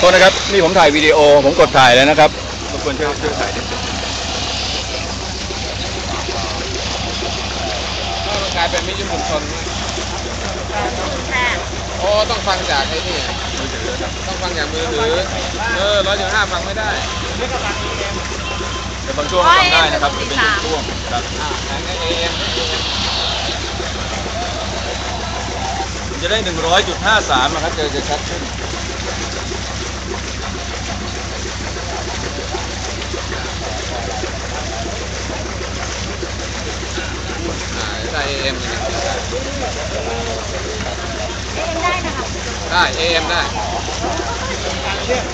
โทษนะครับ นี่ผมถ่ายวิดีโอ ผมกดถ่ายแล้วนะครับรบกวนช่วยช่วยถ่ายนิดนึงกลายเป็นมิตรชุมชนโอ้ต้องฟังจากไอ้นี่ต้องฟังจากมือถือเออร้อยจุดห้าฟังไม่ได้แต่บางช่วงก็ทำได้นะครับเป็นช่วงๆครับอ่าอันนี้เอ็มผมจะได้100.53นะครับจะจะชัดขึ้น อ่าได้เอ็ม ได้นะคะได้เอ็มได้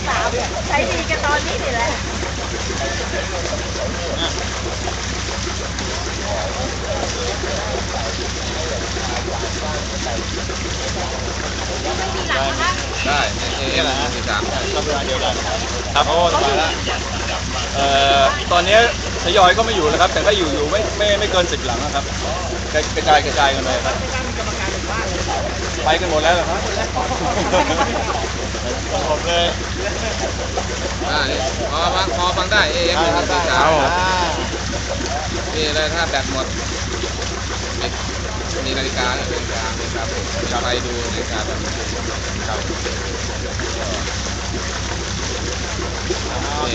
สามใช้ดีกันตอนนี้นี่แหละไม่มีหลังนะคะได้เอ็มสี่สามได้ก็เวลาเดียวกันครับโอ้สบายแล้วเอ่อตอนนี้ ทยอยก็ไม่อยู่แล้วครับ แต่ก็อยู่อยู่ไม่ไม่ไม่เกินสิบหลังนะครับกระกระจายกระจายกันไปครับไปกันหมดแล้วเหรอครับผมเลยอ่านี่พอฟังพอฟังได้เอ็มสี่สามนี่เลยถ้าแบตหมดปิดมีนาฬิกานาฬิกานาฬิกาจะไปดูนาฬิกาแบบนี้ครับ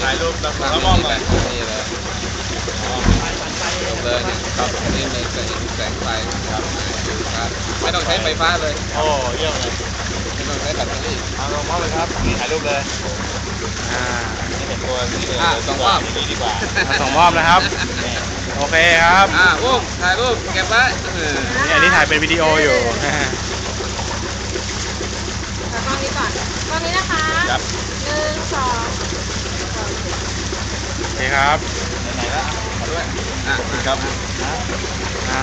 ถ่ายรูปแล้วตั้งแล้วมองนี่ไป แหละนี่เลยจบเลยเนี่ยครับนี่มีแสงแสงไฟ ครับครับไม่ต้องใช้ไฟฟ้าเลยโอ้เยี่ยมเลยไม่ต้องใช้แบตเตอรี่เอาลงมอบเลยครับนี่ถ่ายรูปเลยอ่านี่เห็นตัวนี่เลยอะส่งมอบนี่ดีกว่าส่งมอบนะครับ โอเคครับอ่าอุ้มถ่ายรูปเก็บไว้เออนี่อันนี้ถ่ายเป็นวิดีโออยู่เอากล้องนี้ก่อนกล้องนี้นะคะครับหนึ่งสองโอเคครับไหนๆแล้วขอด้วยอะครับอ่า